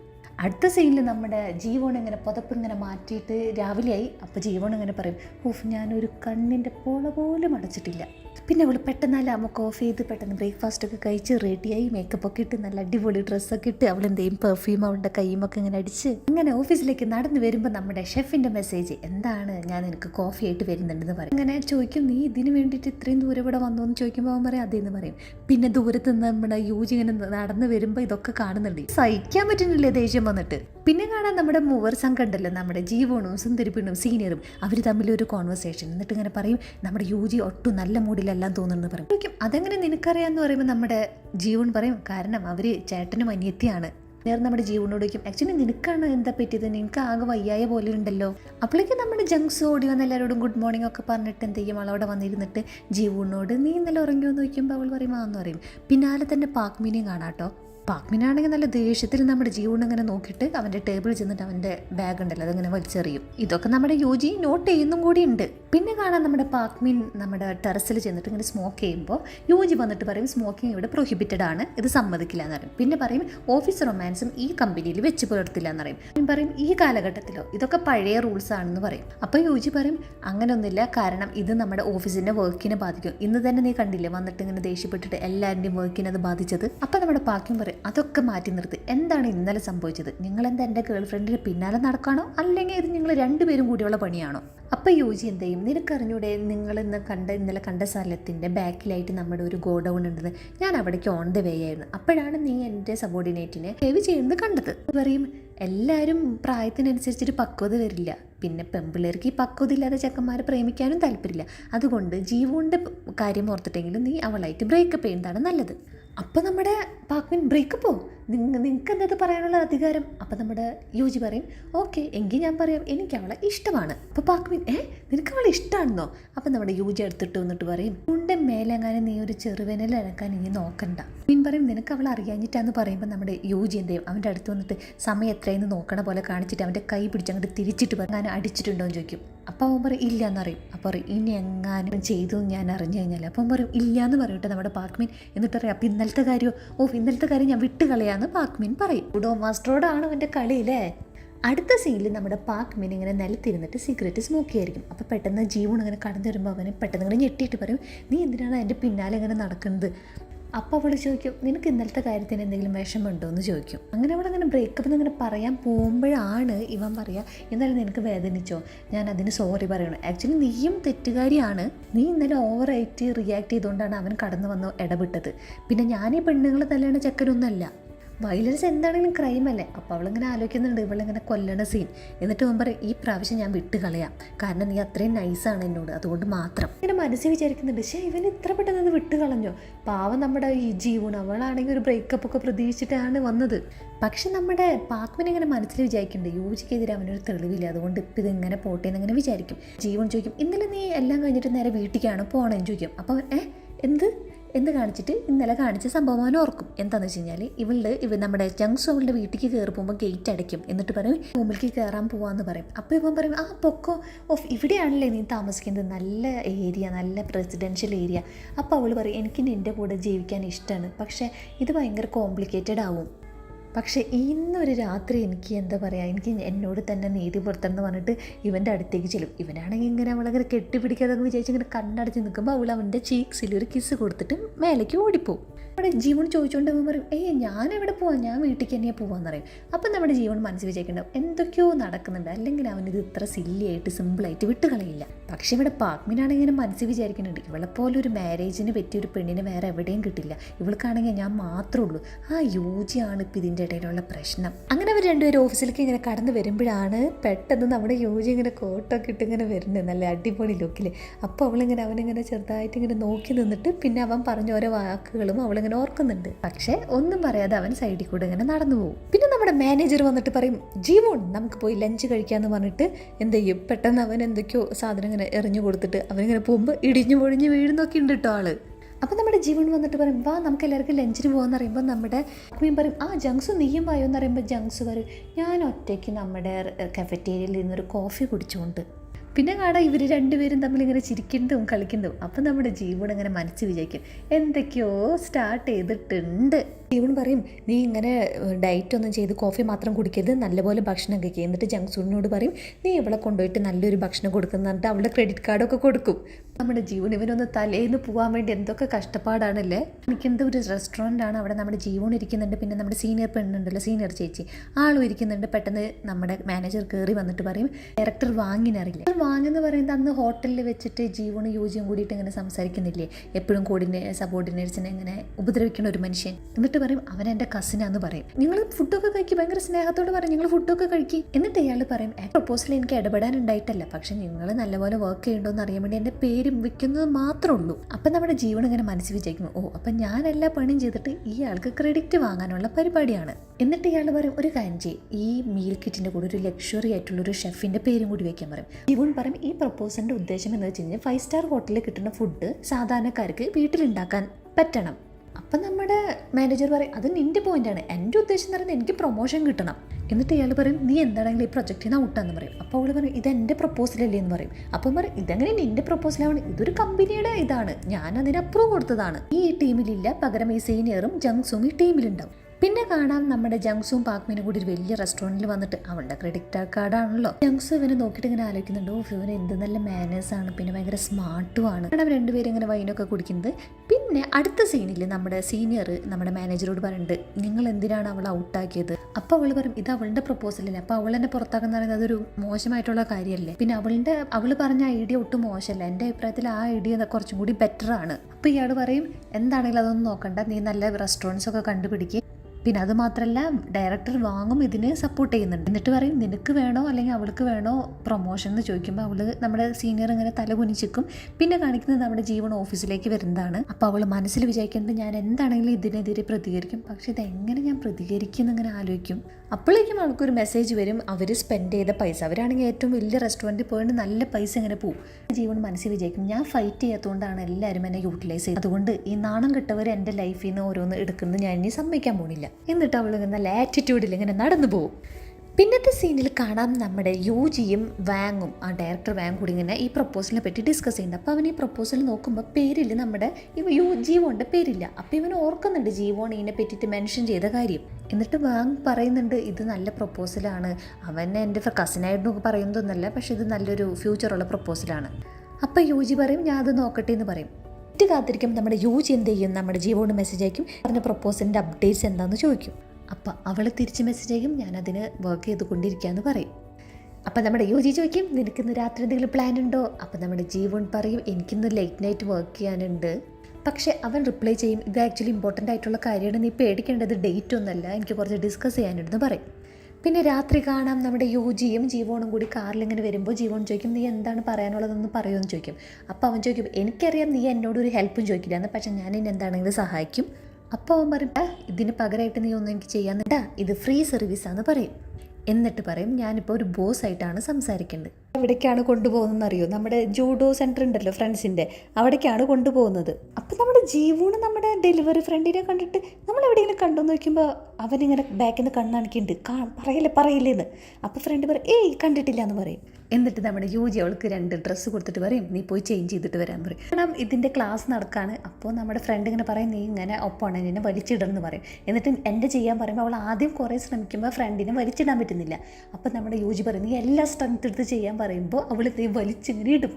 അടുത്ത സീനിൽ നമ്മുടെ ജീവോൺ ഇങ്ങനെ പുതപ്പ് ഇങ്ങനെ മാറ്റിയിട്ട് രാവിലെയായി. അപ്പോൾ ജീവോൺ ഇങ്ങനെ പറയും ഓഫ് ഞാനൊരു കണ്ണിന്റെ പോള പോലും അടച്ചിട്ടില്ല. പിന്നെ അവൾ പെട്ടെന്ന് അമ്മ കോഫി ചെയ്ത് പെട്ടെന്ന് ബ്രേക്ക്ഫാസ്റ്റ് ഒക്കെ കഴിച്ച് റെഡിയായി മേക്കപ്പ് ഒക്കെ ഇട്ട് നല്ല അടിപൊളി ഡ്രസ്സൊക്കെ ഇട്ട് അവൾ എന്തെയും പെർഫ്യൂം അവളുടെ കൈയുമൊക്കെ ഇങ്ങനെ അടിച്ച് അങ്ങനെ ഓഫീസിലേക്ക് നടന്നു വരുമ്പോൾ നമ്മുടെ ഷെഫിന്റെ മെസ്സേജ് എന്താണ് ഞാൻ നിനക്ക് കോഫി ആയിട്ട് വരുന്നുണ്ടെന്ന് പറയും. അങ്ങനെ ചോദിക്കും നീ ഇതിന് വേണ്ടിയിട്ട് ഇത്രയും ദൂരം ഇവിടെ വന്നു? എന്ന് ചോദിക്കുമ്പോൾ അവൻ പറയും അതേന്ന് പറയും. പിന്നെ ദൂരത്ത് നിന്ന് നമ്മുടെ യൂജി ഇങ്ങനെ നടന്നു വരുമ്പോൾ ഇതൊക്കെ കാണുന്നുണ്ട്. സഹിക്കാൻ പറ്റുന്നില്ലേ ദേഷ്യം വന്നിട്ട്. പിന്നെ കാണാൻ നമ്മുടെ മൂവർ സംഘം ഉണ്ടല്ലോ നമ്മുടെ ജീവണും സുന്ദരിപ്പിണും സീനിയറും അവർ തമ്മിൽ ഒരു കോൺവെർസേഷൻ എന്നിട്ട് ഇങ്ങനെ പറയും നമ്മുടെ യു ജി ഒട്ടും നല്ല മൂഡിൽ അക്കൗണ്ടിലെല്ലാം തോന്നുന്നു പറയും. ചോദിക്കും അതെങ്ങനെ നിനക്കറിയാന്ന് പറയുമ്പോൾ നമ്മുടെ ജീവൻ പറയും കാരണം അവർ ചേട്ടനും അനിയത്തിയാണ്. നേരെ നമ്മുടെ ജീവനോട് ചോദിക്കും ആക്ച്വലി നിനക്കാണ് എന്താ പറ്റിയത്? നിനക്ക് ആകെ വയ്യായ പോലെ ഉണ്ടല്ലോ. അപ്പോഴേക്കും നമ്മുടെ ജങ്ക്സ് ഓടി വന്ന് എല്ലാവരോടും ഗുഡ് മോർണിംഗ് ഒക്കെ പറഞ്ഞിട്ട് എന്ത് ചെയ്യും? അവളവിടെ വന്നിരുന്നിട്ട് ജീവനോട് നീ ഇന്നലെ ഉറങ്ങിയോ എന്ന് ചോദിക്കുമ്പോൾ അവൾ പറയും ആ എന്ന് പറയും. പിന്നാലെ തന്നെ പാക്മിനെയും കാണാട്ടോ പാക്മിനാണെങ്കിൽ നല്ല ദേഷ്യത്തിൽ നമ്മുടെ ജീവൻ ഇങ്ങനെ നോക്കിയിട്ട് അവന്റെ ടേബിളിൽ ചെന്നിട്ട് അവന്റെ ബാഗ് ഉണ്ടല്ലോ അതങ്ങനെ വലിച്ചെറിയും. ഇതൊക്കെ നമ്മുടെ യോജി നോട്ട് ചെയ്യുന്നും കൂടി ഉണ്ട്. പിന്നെ കാണാൻ നമ്മുടെ പാക്മിൻ നമ്മുടെ ടെറസിൽ ചെന്നിട്ട് ഇങ്ങനെ സ്മോക്ക് ചെയ്യുമ്പോൾ യോജി വന്നിട്ട് പറയും സ്മോക്കിംഗ് ഇവിടെ പ്രൊഹിബിറ്റഡ് ആണ് ഇത് സമ്മതിക്കില്ല എന്ന് പറയും. പിന്നെ പറയും ഓഫീസ് റൊമാൻസും ഈ കമ്പനിയിൽ വെച്ച് പുലർത്തില്ല എന്ന് പറയും. പിന്നെ പറയും ഈ കാലഘട്ടത്തിലോ ഇതൊക്കെ പഴയ റൂൾസ് ആണെന്ന് പറയും. അപ്പോൾ യോജി പറയും അങ്ങനെയൊന്നുമില്ല കാരണം ഇത് നമ്മുടെ ഓഫീസിന്റെ വർക്കിനെ ബാധിക്കും. ഇന്ന് തന്നെ നീ കണ്ടില്ലേ വന്നിട്ട് ഇങ്ങനെ ദേഷ്യപ്പെട്ടിട്ട് എല്ലാവരുടെയും വർക്കിനെ അത് ബാധിച്ചത്? അപ്പോൾ നമ്മുടെ പാക്യം പറയും അതൊക്കെ മാറ്റി നിർത്തി. എന്താണ് ഇന്നലെ സംഭവിച്ചത്? നിങ്ങൾ എന്താ എന്റെ ഗേൾ ഫ്രണ്ടിന് പിന്നാലെ നടക്കാണോ? അല്ലെങ്കിൽ ഇത് നിങ്ങൾ രണ്ടുപേരും കൂടിയുള്ള പണിയാണോ? അപ്പോൾ യോജി എന്ത് ചെയ്യും? നിനക്കറിഞ്ഞൂടെ നിങ്ങൾ ഇന്ന് കണ്ട ഇന്നലെ കണ്ട സ്ഥലത്തിന്റെ ബാക്കിലായിട്ട് നമ്മുടെ ഒരു ഗോഡൗൺ ഉണ്ടെന്ന് ഞാൻ അവിടേക്ക് ഓൺ ദ വേ ആയിരുന്നു. അപ്പോഴാണ് നീ എന്റെ സബോർഡിനേറ്റിനെ ഹെവി ചെയ്യുന്നത് കണ്ടത്. പറയും എല്ലാവരും പ്രായത്തിനനുസരിച്ചൊരു പക്വത വരില്ല. പിന്നെ പെമ്പിള്ളേർക്ക് ഈ പക്വത ഇല്ലാതെ ചെക്കന്മാരെ പ്രേമിക്കാനും താല്പര്യമില്ല. അതുകൊണ്ട് ജീവോന്റെ കാര്യം ഓർത്തിട്ടെങ്കിലും നീ അവളായിട്ട് ബ്രേക്കപ്പ് ചെയ്യുന്നതാണ് നല്ലത്. അപ്പം നമ്മുടെ പാക്വിൻ ബ്രേക്കപ്പോ നിങ്ങൾ നിങ്ങൾക്ക് എന്താ പറയാനുള്ള അധികാരം? അപ്പം നമ്മുടെ യോജി പറയും ഓക്കെ എങ്കിൽ ഞാൻ പറയാം എനിക്ക് അവളെ ഇഷ്ടമാണ്. അപ്പോൾ പാക്വിൻ ഏ നിനക്ക് അവളെ ഇഷ്ടമാണെന്നോ അപ്പം നമ്മുടെ യോജി എടുത്തിട്ട് വന്നിട്ട് പറയും ഉണ്ടെ മേലെങ്ങാനും നീ ഒരു ചെറുവേനൽ ഇറക്കാൻ ഇനി നോക്കണ്ട. മീൻ പറയും നിനക്ക് അവൾ അറിയാഞ്ഞിട്ടാന്ന് പറയുമ്പോൾ നമ്മുടെ യോജി എന്ത് ചെയ്യും? അവന്റെ അടുത്ത് വന്നിട്ട് സമയം എത്രയെന്ന് നോക്കണ പോലെ കാണിച്ചിട്ട് അവന്റെ കൈ പിടിച്ച് അങ്ങോട്ട് തിരിച്ചിട്ട് പറയും. ഞാൻ അടിച്ചിട്ടുണ്ടോ എന്ന് ചോദിക്കും. അപ്പോൾ അവൻ പറയും ഇല്ല എന്നറിയും അപ്പോൾ പറയും ഇനി എങ്ങാനും ചെയ്തു ഞാൻ അറിഞ്ഞു കഴിഞ്ഞാൽ അപ്പം പറയും ഇല്ല എന്ന് പറയട്ടെ നമ്മുടെ പാക്മീൻ. എന്നിട്ട് പറയും അപ്പം ഇന്നലത്തെ കാര്യം ഓ ഇന്നലത്തെ കാര്യം ഞാൻ വിട്ട് കളയാന്ന് പാക്മിൻ പറയും. ഉഡോ മാസ്റ്ററോടാണ് അവന്റെ കളിയില്ലേ അടുത്ത സീനിൽ നമ്മുടെ പാക്മിൻ ഇങ്ങനെ നിലത്തിരുന്നിട്ട് സിഗരറ്റ് സ്മോക്ക് ചെയ്യായിരിക്കും അപ്പോൾ പെട്ടെന്ന് ജീവൻ ഇങ്ങനെ കടന്നു വരുമ്പോൾ അവനെ പെട്ടെന്ന് ഇങ്ങനെ ഞെട്ടിയിട്ട് പറയും നീ എന്തിനാണ് എന്റെ പിന്നാലെ ഇങ്ങനെ നടക്കുന്നത്? അപ്പോൾ അവൾ ചോദിക്കും നിനക്ക് ഇന്നലത്തെ കാര്യത്തിന് എന്തെങ്കിലും വിഷമമുണ്ടോ? എന്ന് ചോദിക്കും. അങ്ങനെ അവൾ അങ്ങനെ ബ്രേക്കപ്പ് എന്നിങ്ങനെ പറയാൻ പോകുമ്പോഴാണ് ഇവൻ പറയുക എന്നാലും നിനക്ക് വേദനിച്ചോ? ഞാൻ അതിന് സോറി പറയണം. ആക്ച്വലി നീയും തെറ്റുകാരിയാണ്. നീ ഇന്നലെ ഓവറായിട്ട് റിയാക്ട് ചെയ്തുകൊണ്ടാണ് അവൻ കടന്നു വന്ന് ഇടപെട്ടത്. പിന്നെ ഞാൻ ഈ പെണ്ണുങ്ങളെ തല്ലേണ്ട ചെക്കനൊന്നുമല്ല. വയലൻസ് എന്താണെങ്കിലും ക്രൈം അല്ലേ? അപ്പോൾ അവളിങ്ങനെ ആലോചിക്കുന്നുണ്ട് ഇവളിങ്ങനെ കൊല്ലണ സീൻ എന്നിട്ട് അവൻ പറയും ഈ പ്രാവശ്യം ഞാൻ വിട്ട് കളയാം കാരണം നീ അത്രയും നൈസാണ് എന്നോട്. അതുകൊണ്ട് മാത്രം. ഇങ്ങനെ മനസ്സിൽ വിചാരിക്കുന്നുണ്ട് പക്ഷേ ഇവൻ ഇത്ര പെട്ടെന്ന് വിട്ടു വിട്ട് കളഞ്ഞോ പാവം നമ്മുടെ ഈ ജീവൻ അവളാണെങ്കിൽ ഒരു ബ്രേക്കപ്പ് ഒക്കെ പ്രതീക്ഷിച്ചിട്ടാണ് വന്നത്. പക്ഷെ നമ്മുടെ പാക്മിനെ ഇങ്ങനെ മനസ്സിൽ വിചാരിക്കുന്നുണ്ട് യോജിക്കെതിരെ അവനൊരു തെളിവില്ല. അതുകൊണ്ട് ഇപ്പം ഇതിങ്ങനെ പോട്ടെ എന്നിങ്ങനെ വിചാരിക്കും. ജീവൻ ചോദിക്കും ഇന്നലെ നീ എല്ലാം കഴിഞ്ഞിട്ട് നേരെ വീട്ടിലേക്കാണ് പോകണമെന്ന് ചോദിക്കും. അപ്പോൾ ഏ? എന്ത്? എന്ത് കാണിച്ചിട്ട് ഇന്നലെ കാണിച്ച സംഭവം അവൻ ഓർക്കും. എന്താണെന്ന് വെച്ച് കഴിഞ്ഞാൽ ഇവളുടെ ഇവ നമ്മുടെ ജങ് അവളുടെ വീട്ടിലേക്ക് കയറി പോകുമ്പോൾ ഗേറ്റ് അടയ്ക്കും. എന്നിട്ട് പറയും റൂമിലേക്ക് കയറാൻ പോവാന്ന് പറയും. അപ്പോൾ ഇവൻ പറയും ആ പൊക്കോ. ഓഫ് ഇവിടെയാണല്ലേ നീ താമസിക്കുന്നത്? നല്ല ഏരിയ നല്ല പ്രസിഡൻഷ്യൽ ഏരിയ അപ്പോൾ അവൾ പറയും എനിക്ക് നിന്റെ കൂടെ ജീവിക്കാൻ ഇഷ്ടമാണ് പക്ഷേ ഇത് ഭയങ്കര കോംപ്ലിക്കേറ്റഡ് ആവും. പക്ഷേ ഇന്നൊരു രാത്രി എനിക്ക് എന്താ പറയുക എനിക്ക് എന്നോട് തന്നെ നീതി പുറത്തെന്ന് പറഞ്ഞിട്ട് ഇവന്റെ അടുത്തേക്ക് ചെല്ലും. ഇവനാണെങ്കിൽ ഇങ്ങനെ അവളങ്ങനെ കെട്ടിപ്പിടിക്കാതെ വിചാരിച്ച് ഇങ്ങനെ കണ്ണടച്ച് നിൽക്കുമ്പോൾ അവൾ അവന്റെ ചീക്സിൽ ഒരു കിസ് കൊടുത്തിട്ട് മേലേക്ക് ഓടിപ്പോവും. നമ്മുടെ ജീവൻ ചോദിച്ചുകൊണ്ട് അവൻ പറയും ഏയ് ഞാൻ എവിടെ പോവാം? ഞാൻ വീട്ടിലേക്ക് തന്നെയാണ് പോവാന്ന് പറയും. അപ്പം നമ്മുടെ ജീവൻ മനസ്സിൽ വിചാരിക്കേണ്ടാവും എന്തൊക്കെയോ നടക്കുന്നുണ്ട്. അല്ലെങ്കിൽ അവൻ ഇത് ഇത്ര സില്ലിയായിട്ട് സിമ്പിളായിട്ട് വിട്ടുകളയില്ല. പക്ഷേ ഇവിടെ പാക്മിനാണ് ഇങ്ങനെ മനസ്സിൽ വിചാരിക്കുന്നുണ്ട്. ഇവളെ പോലെ ഒരു മാരേജിന് പറ്റിയ ഒരു പെണ്ണിനെ വേറെ എവിടെയും കിട്ടില്ല. ഇവൾക്കാണെങ്കിൽ ഞാൻ മാത്രമേ ഉള്ളൂ. ആ യോജിയാണ് ഇപ്പം ഇതിന്റെ ഇടയിലുള്ള പ്രശ്നം. അങ്ങനെ അവർ രണ്ടുപേരും ഓഫീസിലേക്ക് ഇങ്ങനെ കടന്നു വരുമ്പോഴാണ് പെട്ടെന്ന് നമ്മുടെ യോജി ഇങ്ങനെ കോട്ടൊക്കെ ഇട്ട് ഇങ്ങനെ വരുന്നത്. നല്ല അടിപൊളി ലുക്കിൽ അപ്പോൾ അവളിങ്ങനെ അവനിങ്ങനെ ചെറുതായിട്ട് ഇങ്ങനെ നോക്കി നിന്നിട്ട് പിന്നെ അവൻ പറഞ്ഞ ഓരോ വാക്കുകളും അവളിങ്ങനെ ഓർക്കുന്നുണ്ട്. പക്ഷേ ഒന്നും പറയാതെ അവൻ സൈഡിൽ കൂടെ ഇങ്ങനെ നടന്നു പോകും. പിന്നെ നമ്മുടെ മാനേജർ വന്നിട്ട് പറയും ജീവോൺ നമുക്ക് പോയി ലഞ്ച് കഴിക്കാമെന്ന് പറഞ്ഞിട്ട് എന്ത് ചെയ്യും? പെട്ടെന്ന് അവൻ എന്തൊക്കെയോ സാധനം ഇങ്ങനെ എറിഞ്ഞു കൊടുത്തിട്ട് അവനിങ്ങനെ പോകുമ്പോൾ ഇടിഞ്ഞു പൊഴിഞ്ഞ് വീഴുന്നൊക്കെ ഉണ്ട് കേട്ടോ ആൾ. അപ്പം നമ്മുടെ ജീവൻ വന്നിട്ട് പറയും വാ നമുക്ക് എല്ലാവർക്കും ലഞ്ചിന് പോകാമെന്ന് പറയുമ്പോൾ നമ്മുടെ മീൻ പറയും ആ ജങ്സ് നീയും വായോ എന്ന് പറയുമ്പോൾ ജങ്സ് പറയും ഞാൻ ഒറ്റയ്ക്ക് നമ്മുടെ കഫറ്റേരിയയിൽ നിന്നൊരു കോഫി കുടിച്ചുകൊണ്ട് പിന്നെ കാണാം ഇവർ രണ്ടുപേരും തമ്മിൽ ഇങ്ങനെ ചിരിക്കുന്നതും കളിക്കുന്നതും. അപ്പം നമ്മുടെ ജീവൻ ഇങ്ങനെ മനസ്സ് വിചാരിക്കും. എന്തൊക്കെയോ സ്റ്റാർട്ട് ചെയ്തിട്ടുണ്ട്. ജീവൻ പറയും നീ ഇങ്ങനെ ഡയറ്റ് ഒന്നും ചെയ്ത് കോഫി മാത്രം കുടിക്കരുത്. നല്ലപോലെ ഭക്ഷണം കഴിക്കുക എന്നിട്ട് ജങ്സൂണിനോട് പറയും നീ ഇവളെ കൊണ്ടുപോയിട്ട് നല്ലൊരു ഭക്ഷണം കൊടുക്കുന്ന പറഞ്ഞിട്ട് അവളുടെ ക്രെഡിറ്റ് കാർഡൊക്കെ കൊടുക്കും. നമ്മുടെ ജീവൻ ഇവനൊന്ന് തലേന്ന് പോകാൻ വേണ്ടി എന്തൊക്കെ കഷ്ടപ്പാടാണല്ലേ? എനിക്കെന്തോ ഒരു റെസ്റ്റോറന്റ് ആണ് അവിടെ നമ്മുടെ ജീവൻ ഇരിക്കുന്നുണ്ട്. പിന്നെ നമ്മുടെ സീനിയർ പെണ്ണുണ്ടല്ലോ സീനിയർ ചേച്ചി. ആളും ഇരിക്കുന്നുണ്ട്. പെട്ടെന്ന് നമ്മുടെ മാനേജർ കയറി വന്നിട്ട് പറയും ഡയറക്ടർ വാങ്ങിനറിയില്ല. വാങ്ങുന്ന പറയുന്നത് അന്ന് ഹോട്ടലിൽ വെച്ചിട്ട് ജീവനും യോജിയും കൂടിയിട്ട് ഇങ്ങനെ സംസാരിക്കുന്നില്ലേ? എപ്പോഴും കോർഡിനേ സബോർഡിനേറ്റ്സിനെ ഇങ്ങനെ ഉപദ്രവിക്കുന്ന ഒരു മനുഷ്യൻ. എന്നിട്ട് പറയും അവൻ എന്റെ കസിനാന്ന് പറയും. നിങ്ങൾ ഫുഡൊക്കെ കഴിക്കും ഭയങ്കര സ്നേഹത്തോട് പറയും നിങ്ങൾ ഫുഡൊക്കെ കഴിക്കും. എന്നിട്ട് ഇയാൾ പറയും പ്രപ്പോസൽ എനിക്ക് ഇടപെടാനുണ്ടായിട്ടല്ല പക്ഷെ നിങ്ങൾ നല്ലപോലെ വർക്ക് ചെയ്യണ്ടോ എന്ന് അറിയാൻ വേണ്ടി എന്റെ പേര് വെക്കുന്നത് മാത്രമേ ഉള്ളൂ. അപ്പം നമ്മുടെ ജീവൻ ഇങ്ങനെ മനസ്സിൽ വിചാരിക്കും ഓ അപ്പം ഞാൻ എല്ലാ പണിയും ചെയ്തിട്ട് ഈ ആൾക്ക് ക്രെഡിറ്റ് വാങ്ങാനുള്ള പരിപാടിയാണ്. എന്നിട്ട് ഇയാൾ പറയും ഒരു കാര്യം ചെയ്യും ഈ മീൽ കിറ്റിന്റെ കൂടെ ഒരു ലക്ഷറി ആയിട്ടുള്ള ഒരു ഷെഫിന്റെ പേരും കൂടി വയ്ക്കാൻ പറയും. ജീവൻ പറയും ഈ പ്രപ്പോസലിന്റെ ഉദ്ദേശം എന്ന് വെച്ച് കഴിഞ്ഞാൽ ഫൈവ് സ്റ്റാർ ഹോട്ടലിൽ കിട്ടുന്ന ഫുഡ് സാധാരണക്കാർക്ക് വീട്ടിലുണ്ടാക്കാൻ പറ്റണം. അപ്പം നമ്മുടെ മാനേജർ പറയും അത് നിന്റെ പോയിന്റാണ് എന്റെ ഉദ്ദേശം എന്ന് പറയുന്നത് എനിക്ക് പ്രൊമോഷൻ കിട്ടണം. എന്നിട്ട് ഇയാൾ പറയും നീ എന്താണെങ്കിലും ഈ പ്രൊജക്റ്റിൽ നിന്ന് ഔട്ടാന്ന് പറയും. അപ്പോൾ അവൾ പറയും ഇത് എന്റെ പ്രപ്പോസലല്ലേ എന്ന് പറയും. അപ്പം പറയും ഇതെങ്ങനെ നിന്റെ പ്രപ്പോസലാണ് ഇതൊരു കമ്പനിയുടെ ഇതാണ്. ഞാൻ അതിന് അപ്രൂവ് കൊടുത്തതാണ്. ഈ ടീമിലില്ല പകരം ഈ സീനിയറും ജങ്സും ഈ ടീമിലുണ്ടാവും പിന്നെ കാണാം നമ്മുടെ ജങ്സും പാക്മിനും കൂടി ഒരു വലിയ റെസ്റ്റോറന്റിൽ വന്നിട്ട്. അവളുടെ ക്രെഡിറ്റ് കാർഡാണല്ലോ ജംഗ്സ് ഇവനെ നോക്കിയിട്ട് ഇങ്ങനെ ആലോചിക്കുന്നുണ്ട്. ഓഫ് ഇവൻ എന്ത് നല്ല മാനേഴ്സ് ആണ്. പിന്നെ ഭയങ്കര സ്മാർട്ടും ആണ്. കാരണം രണ്ടുപേരും ഇങ്ങനെ വൈനൊക്കെ കുടിക്കുന്നത്. പിന്നെ അടുത്ത സീനിൽ നമ്മുടെ സീനിയർ നമ്മുടെ മാനേജറോട് പറയുന്നുണ്ട് നിങ്ങൾ എന്തിനാണ് അവൾ ഔട്ടാക്കിയത് അപ്പോൾ അവൾ പറയും ഇത് അവളുടെ പ്രപ്പോസലല്ലേ അപ്പോൾ അവൾ എന്നെ പുറത്താക്കുന്ന പറയുന്നത് അതൊരു മോശമായിട്ടുള്ള കാര്യമല്ലേ പിന്നെ അവളുടെ അവൾ പറഞ്ഞ ഐഡിയ ഒട്ടും മോശമല്ല. എന്റെ അഭിപ്രായത്തിൽ ആ ഐഡിയ കുറച്ചും കൂടി ബെറ്റർ ആണ്. അപ്പോൾ ഇയാൾ പറയും എന്താണെങ്കിലും അതൊന്നും നോക്കണ്ട. നീ നല്ല റെസ്റ്റോറന്റ്സ് ഒക്കെ കണ്ടുപിടിക്കുക പിന്നെ അത് മാത്രമല്ല ഡയറക്ടർ വാങ്ങും ഇതിനെ സപ്പോർട്ട് ചെയ്യുന്നുണ്ട്. എന്നിട്ട് പറയും നിനക്ക് വേണോ അല്ലെങ്കിൽ അവൾക്ക് വേണോ പ്രൊമോഷൻ എന്ന് ചോദിക്കുമ്പോൾ അവൾ നമ്മുടെ സീനിയർ ഇങ്ങനെ തല കുനിച്ചിക്കും. പിന്നെ കാണിക്കുന്നത് നമ്മുടെ ജീവൻ ഓഫീസിലേക്ക് വരുന്നതാണ്. അപ്പോൾ അവൾ മനസ്സിൽ വിചാരിക്കുന്നത് ഞാൻ എന്താണെങ്കിലും ഇതിനെതിരെ പ്രതികരിക്കും. പക്ഷെ ഇതെങ്ങനെ ഞാൻ പ്രതികരിക്കും എന്നിങ്ങനെ ആലോചിക്കും. അപ്പോഴേക്കും അവൾക്കൊരു മെസ്സേജ് വരും. അവർ സ്പെൻഡ് ചെയ്ത പൈസ അവരാണെങ്കിൽ ഏറ്റവും വലിയ റെസ്റ്റോറന്റിൽ പോയിട്ട് നല്ല പൈസ ഇങ്ങനെ പോകും ജീവൻ മനസ്സിൽ വിചാരിക്കും ഞാൻ ഫൈറ്റ് ചെയ്യാത്തതുകൊണ്ടാണ് എല്ലാവരും എന്നെ യൂട്ടിലൈസ് ചെയ്യുന്നത്. അതുകൊണ്ട് ഈ നാണം കിട്ടവർ എന്റെ ലൈഫിൽ നിന്ന് ഓരോന്ന് എടുക്കുന്നത് ഞാൻ ഇനി സമ്മതിക്കാൻ പോണില്ല. എന്നിട്ട് അവൾ നല്ല ആറ്റിറ്റ്യൂഡിൽ ഇങ്ങനെ നടന്നു പോകും പിന്നത്തെ സീനിൽ കാണാം നമ്മുടെ യുജിയും വാങ്ങും. ആ ഡയറക്ടർ വാങ് കൂടി ഇങ്ങനെ ഈ പ്രപ്പോസലിനെ പറ്റി ഡിസ്കസ് ചെയ്യുന്നുണ്ട്. അപ്പോൾ അവൻ ഈ പ്രപ്പോസൽ നോക്കുമ്പോൾ പേരില്ല. നമ്മുടെ ഇവ യു ജീവോന്റെ പേരില്ല. അപ്പോൾ ഇവൻ ഓർക്കുന്നുണ്ട് ജീവോൺ ഇതിനെ പറ്റിയിട്ട് മെൻഷൻ ചെയ്ത കാര്യം. എന്നിട്ട് വാങ് പറയുന്നുണ്ട് ഇത് നല്ല പ്രപ്പോസലാണ് അവൻ എന്റെ കസിനായിട്ടും പറയുന്നതൊന്നുമല്ല പക്ഷേ ഇത് നല്ലൊരു ഫ്യൂച്ചറുള്ള പ്രപ്പോസലാണ് അപ്പോൾ യുജി പറയും ഞാൻ അത് നോക്കട്ടെ എന്ന് പറയും. ഇട്ട് കാത്തിരിക്കും നമ്മുടെ യൂജ് എന്ത് ചെയ്യും? നമ്മുടെ ജീവോട് മെസ്സേജ് അയക്കും. പറഞ്ഞ പ്രപ്പോസലിന്റെ അപ്ഡേറ്റ്സ് എന്താണെന്ന് ചോദിക്കും. അപ്പം അവൾ തിരിച്ച് മെസ്സേജ് അയക്കും. ഞാനതിന് വർക്ക് ചെയ്തുകൊണ്ടിരിക്കുകയെന്ന് പറയും. അപ്പം നമ്മുടെ യൂജി ചോദിക്കും നിനക്കിന്ന് രാത്രി എന്തെങ്കിലും പ്ലാൻ ഉണ്ടോ? അപ്പം നമ്മുടെ ജീവൻ പറയും എനിക്കിന്ന് ലേറ്റ് നൈറ്റ് വർക്ക് ചെയ്യാനുണ്ട്. പക്ഷേ അവൻ റിപ്ലൈ ചെയ്യും ഇത് ആക്ച്വലി ഇമ്പോർട്ടന്റ് ആയിട്ടുള്ള കാര്യമാണ്. നീ പേടിക്കേണ്ടത് ഡേറ്റ് ഒന്നല്ല. എനിക്ക് കുറച്ച് ഡിസ്കസ് ചെയ്യാനുണ്ടെന്ന് പറയും. പിന്നെ രാത്രി കാണാം നമ്മുടെ യുജിയും ജീവോണും കൂടി കാറിൽ ഇങ്ങനെ വരുമ്പോൾ ജീവോൺ ചോദിക്കും നീ എന്താണ് പറയാനുള്ളതെന്ന് പറയുമെന്ന് ചോദിക്കും. അപ്പോൾ അവൻ ചോദിക്കും എനിക്കറിയാം നീ എന്നോട് ഒരു ഹെൽപ്പും ചോദിക്കില്ല. എന്ന് പക്ഷേ ഞാൻ ഇനി എന്താണെങ്കിലും സഹായിക്കും. അപ്പോൾ അവൻ പറയും "ടാ, ഇതിന് പകരമായിട്ട് നീ ഒന്നും എനിക്ക് ചെയ്യാൻ ഇത് ഫ്രീ സർവീസാന്ന് പറയും. എന്നിട്ട് പറയും ഞാനിപ്പോൾ ഒരു ബോസ് ആയിട്ടാണ് സംസാരിക്കേണ്ടത്. എവിടേക്കാണ് കൊണ്ടുപോകുന്നതെന്ന് അറിയോ നമ്മുടെ ജൂഡോ സെന്റർ ഉണ്ടല്ലോ ഫ്രണ്ട്സിന്റെ. അവിടേക്കാണ് കൊണ്ടുപോകുന്നത്. അപ്പോൾ നമ്മുടെ ജീവൂണ് നമ്മുടെ ഡെലിവറി ഫ്രണ്ടിനെ കണ്ടിട്ട് നമ്മൾ എവിടെയെങ്കിലും കണ്ടു നോക്കുമ്പോൾ അവനിങ്ങനെ ബാക്കിൽ നിന്ന് കണ്ണാണിക്കുന്നുണ്ട് കാ പറയില്ലേ പറയില്ലേന്ന്. അപ്പോൾ ഫ്രണ്ട് പറയും ഏയ് കണ്ടിട്ടില്ല എന്ന് പറയും. എന്നിട്ട് നമ്മുടെ യൂജി അവൾക്ക് രണ്ട് ഡ്രസ്സ് കൊടുത്തിട്ട് പറയും നീ പോയി ചേഞ്ച് ചെയ്തിട്ട് വരാൻ പറയും. കാരണം ഇതിന്റെ ക്ലാസ് നടക്കാണ്. അപ്പോൾ നമ്മുടെ ഫ്രണ്ട് ഇങ്ങനെ പറയും നീ ഇങ്ങനെ ഒപ്പമാണ് എന്നെ വലിച്ചിടണമെന്ന് പറയും. എന്നിട്ട് എന്റെ ചെയ്യാൻ പറയുമ്പോൾ അവൾ ആദ്യം കുറേ ശ്രമിക്കുമ്പോൾ ഫ്രണ്ടിനെ വലിച്ചിടാൻ പറ്റുന്നില്ല. അപ്പോൾ നമ്മുടെ യൂജി പറയും നീ എല്ലാ സ്ട്രെങ്ത് എടുത്ത് ചെയ്യാൻ പറയുമ്പോൾ അവൾ ഇതേ വലിച്ചിങ്ങനെ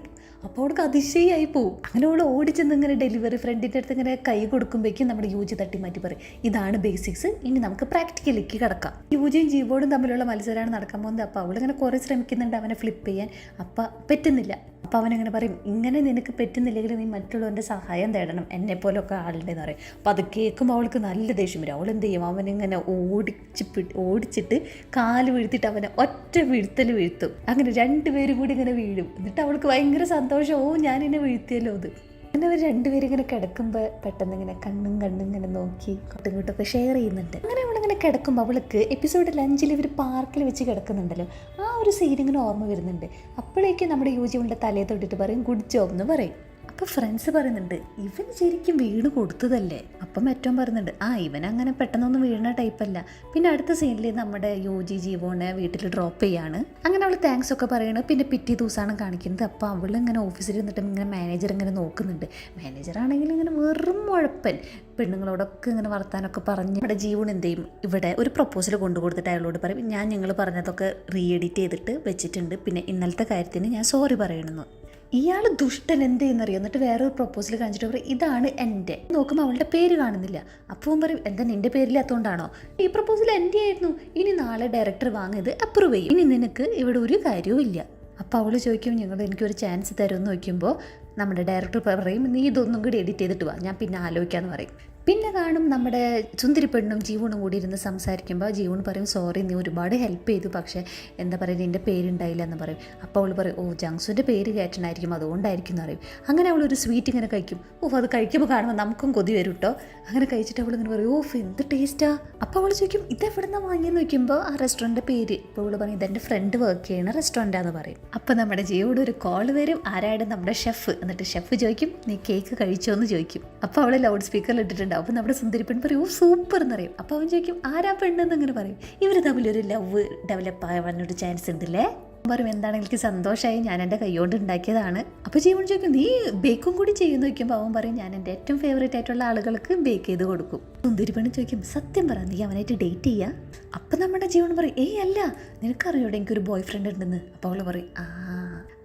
അപ്പോൾ അവൾക്ക് അതിശയായി പോവും. അങ്ങനെ അവൾ ഓടിച്ചെന്ന് ഇങ്ങനെ ഡെലിവറി ഫ്രണ്ടിന്റെ അടുത്ത് ഇങ്ങനെ കൈ കൊടുക്കുമ്പോഴേക്കും നമ്മുടെ യൂജി തട്ടി മാറ്റി പറയും ഇതാണ് ബേസിക്സ് ഇനി നമുക്ക് പ്രാക്ടിക്കലേക്ക് കിടക്കാം. യൂജിയും ജീവോടും തമ്മിലുള്ള മത്സരമാണ് നടക്കാൻ പോകുന്നത്. അപ്പോൾ അവളിങ്ങനെ കുറേ ശ്രമിക്കുന്നുണ്ട് അവനെ ഫ്ലിപ്പ് ചെയ്യാൻ. അപ്പം പറ്റുന്നില്ല. അപ്പോൾ അവനങ്ങനെ പറയും ഇങ്ങനെ നിനക്ക് പറ്റുന്നില്ലെങ്കിൽ നീ മറ്റുള്ളവന്റെ സഹായം തേടണം. എന്നെ പോലൊക്കെ ആളുണ്ടെന്ന് പറയും. അപ്പോൾ അത് കേൾക്കുമ്പോൾ അവൾക്ക് നല്ല ദേഷ്യം വരും. അവൾ എന്ത് ചെയ്യും? അവനിങ്ങനെ ഓടിച്ച് ഓടിച്ചിട്ട് കാൽ വീഴ്ത്തിയിട്ട് അവനെ ഒറ്റ വീഴ്ത്തൽ വീഴ്ത്തും. അങ്ങനെ രണ്ടുപേരും കൂടി ഇങ്ങനെ വീഴും. എന്നിട്ട് അവൾക്ക് ഭയങ്കര സന്തോഷം ഓ ഞാൻ എന്നെ വീഴ്ത്തിയല്ലോ അത് അങ്ങനെ അവർ രണ്ടുപേരും ഇങ്ങനെ കിടക്കുമ്പോൾ പെട്ടെന്ന് ഇങ്ങനെ കണ്ണും കണ്ണും ഇങ്ങനെ നോക്കി കൊട്ടും കൂട്ടൊക്കെ ഷെയർ ചെയ്യുന്നുണ്ട്. അങ്ങനെ അവളിങ്ങനെ കിടക്കുമ്പോൾ അവൾക്ക് എപ്പിസോഡ് ലഞ്ചിൽ ഇവർ പാർക്കിൽ വെച്ച് കിടക്കുന്നുണ്ടല്ലോ. ആ ഒരു സീൻ ഇങ്ങനെ ഓർമ്മ വരുന്നുണ്ട്. അപ്പോഴേക്കും നമ്മുടെ യൂജി അവളുടെ തലയെ തൊട്ടിട്ട് പറയും ഗുഡ് ജോബ് എന്ന് പറയും. അപ്പോൾ ഫ്രണ്ട്സ് പറയുന്നുണ്ട് ഇവൻ ശരിക്കും വീട് കൊടുത്തതല്ലേ? അപ്പം ഏറ്റവും പറയുന്നുണ്ട് ആ ഇവൻ അങ്ങനെ പെട്ടെന്നൊന്നും വീഴുന്ന ടൈപ്പല്ല പിന്നെ അടുത്ത സീനിൽ നമ്മുടെ യോജി ജീവോനെ വീട്ടിൽ ഡ്രോപ്പ് ചെയ്യാണ്. അങ്ങനെ അവൾ താങ്ക്സ് ഒക്കെ പറയണത് പിന്നെ പിറ്റേ ദിവസമാണ് കാണിക്കുന്നത്. അപ്പോൾ അവൾ ഇങ്ങനെ ഓഫീസിൽ ഇരുന്നിട്ട് ഇങ്ങനെ മാനേജർ ഇങ്ങനെ നോക്കുന്നുണ്ട്. മാനേജർ ആണെങ്കിൽ ഇങ്ങനെ വെറും മുഴപ്പൻ. പെണ്ണുങ്ങളോടൊക്കെ ഇങ്ങനെ വർത്താനൊക്കെ പറഞ്ഞ് നമ്മുടെ ജീവൻ എന്ത് ചെയ്യും? ഇവിടെ ഒരു പ്രപ്പോസൽ കൊണ്ടു കൊടുത്തിട്ട് അയാളോട് പറയും ഞാൻ ഞങ്ങൾ പറഞ്ഞതൊക്കെ റീ എഡിറ്റ് ചെയ്തിട്ട് വെച്ചിട്ടുണ്ട്. പിന്നെ ഇന്നലത്തെ കാര്യത്തിന് ഞാൻ സോറി പറയണമെന്ന് ഇയാൾ ദുഷ്ടൻ എന്ത് ചെയ്യുന്നറിയോ എന്നിട്ട് വേറെ ഒരു പ്രപ്പോസൽ കാണിച്ചിട്ട് പറയും ഇതാണ് എന്റെ. നോക്കുമ്പോൾ അവളുടെ പേര് കാണുന്നില്ല. അപ്പോൾ പറയും എന്താ നിന്റെ പേരില്ലാത്തതുകൊണ്ടാണോ ഈ പ്രപ്പോസൽ എന്റെ ആയിരുന്നു. ഇനി നാളെ ഡയറക്ടർ വാങ്ങിയത് അപ്രൂവ് ചെയ്യും. ഇനി നിനക്ക് ഇവിടെ ഒരു കാര്യവും ഇല്ല. അപ്പോൾ അവൾ ചോദിക്കും ഞങ്ങൾ എനിക്കൊരു ചാൻസ് തരുമെന്ന് നോക്കുമ്പോൾ നമ്മുടെ ഡയറക്ടർ പറയും നീ ഇതൊന്നും കൂടി എഡിറ്റ് ചെയ്തിട്ട് വാ. ഞാൻ പിന്നെ ആലോചിക്കാമെന്ന് പറയും. പിന്നെ കാണും നമ്മുടെ സുന്ദരി പെണ്ണും ജീവനും കൂടി ഇരുന്ന് സംസാരിക്കുമ്പോൾ ജീവൻ പറയും സോറി നീ ഒരുപാട് ഹെൽപ്പ് ചെയ്തു പക്ഷേ എന്താ പറയുക നിന്റെ പേരുണ്ടായില്ല എന്ന് പറയും. അപ്പോൾ അവൾ പറയും ഓ ജങ്സുന്റെ പേര് കയറ്റണായിരിക്കും അതുകൊണ്ടായിരിക്കും എന്ന് പറയും. അങ്ങനെ അവൾ ഒരു സ്വീറ്റ് ഇങ്ങനെ കഴിക്കും. ഓ അത് കഴിക്കുമ്പോൾ കാണുമ്പോൾ നമുക്കും കൊതി വരും കേട്ടോ അങ്ങനെ കഴിച്ചിട്ട് അവൾ ഇങ്ങനെ പറയും ഓഫ് എന്ത് ടേസ്റ്റാ അപ്പോൾ അവൾ ചോദിക്കും ഇത് നിന്നാണ് വാങ്ങിയെന്ന്? നോക്കുമ്പോൾ ആ റെസ്റ്റോറന്റ് പേര്. ഇപ്പോൾ അവൾ പറയും ഇതെന്റെ ഫ്രണ്ട് വർക്ക് ചെയ്യുന്ന റെസ്റ്റോറന്റാന്ന് പറയും. അപ്പോൾ നമ്മുടെ ജീവോട് ഒരു കോൾ വരും ആരായിട്ട് നമ്മുടെ ഷെഫ് എന്നിട്ട് ഷെഫ് ചോദിക്കും നീ കേക്ക് കഴിച്ചോ? എന്ന് ചോദിക്കും. അപ്പോൾ അവൾ ലൗഡ് സ്പീക്കറിൽ ഇട്ടിട്ടുണ്ടാവും അപ്പോൾ നമ്മുടെ സുന്ദരി പെൺ പറയും ഓ സൂപ്പർ എന്ന് പറയും. അപ്പോൾ അവൻ ചോദിക്കും ആരാ പെണ്ണെന്ന് അങ്ങനെ പറയും. ഇവർ തമ്മിലൊരു ലവ് ഡെവലപ്പ് ആവാനൊരു ചാൻസ് ഉണ്ടല്ലേ? പറയും എന്താണ് എനിക്ക് സന്തോഷമായി ഞാൻ എന്റെ കൈകൊണ്ട് ഉണ്ടാക്കിയതാണ്. അപ്പോൾ ജീവൻ ചോദിക്കും നീ ബേക്കും കൂടി ചെയ്യുന്നു ചോദിക്കുമ്പോൾ അവൻ പറയും ഞാൻ എന്റെ ഏറ്റവും ഫേവറേറ്റ് ആയിട്ടുള്ള ആളുകൾക്ക് ബേക്ക് ചെയ്ത് കൊടുക്കും. സുന്ദരി പെണ്ണ് ചോദിക്കും സത്യം പറ നീ അവനായിട്ട് ഡേറ്റ് ചെയ്യുക അപ്പം നമ്മുടെ ജീവൻ പറയും ഏയ് അല്ല നിനക്കറിയോടെ എനിക്കൊരു ബോയ് ഫ്രണ്ട് ഉണ്ടെന്ന്? അപ്പോൾ അവൾ പറയും ആ